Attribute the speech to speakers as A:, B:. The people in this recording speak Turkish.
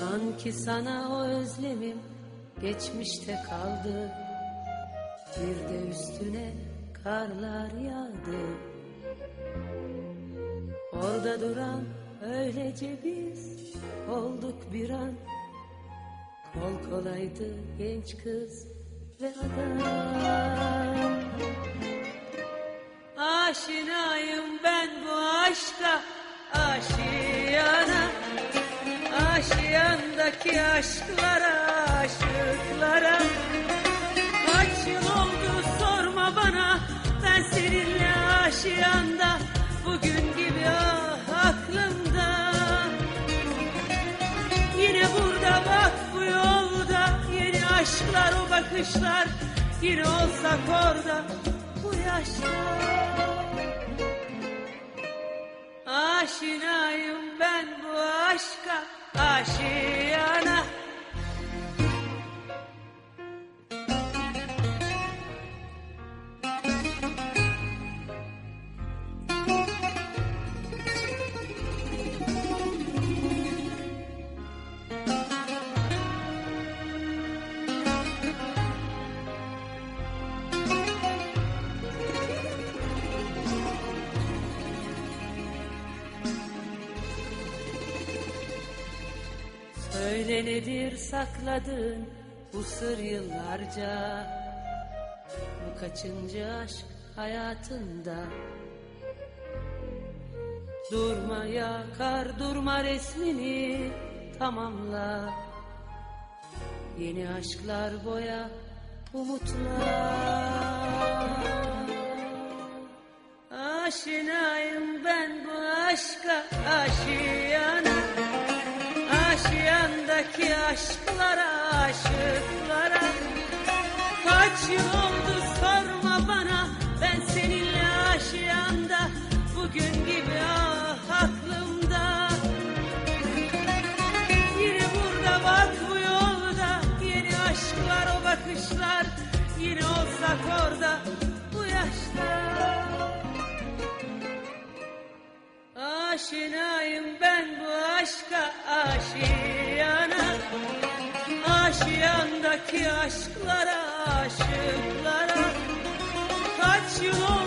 A: Sanki sana o özlemim geçmişte kaldı. Bir de üstüne karlar yağdı. Orada duran öylece biz olduk bir an. Kol kolaydı genç kız ve adam. Aşinayım ben bu aşka aşiyana Aşiyandaki aşklara aşıklara. Kaç yıl oldu sorma bana. Ben seninle aşiyanda Bugün gibi ah aklımda. Yine burada bak bu yolda. Yeni aşklar o bakışlar. Yine olsak orada bu yaşta aşka aşiyana Söyle nedir sakladın bu sır yıllarca? Bu kaçıncı aşk hayatında? Durma yakar durma resmini tamamla. Yeni aşklar boya umutlar. Aşinayım ben bu aşka aşiyana Aşiyandaki aşklara aşıklara. Kaç yıl oldu sorma bana Ben seninle aşiyanda Bugün gibi ah aklımda. Yine burada bak bu yolda Yeni aşklar o bakışlar. Yine olsak orada bu yaşta. Aşinayım ben bu aşka aşiyana Aşiyandaki aşklara aşıklara Kaç yıl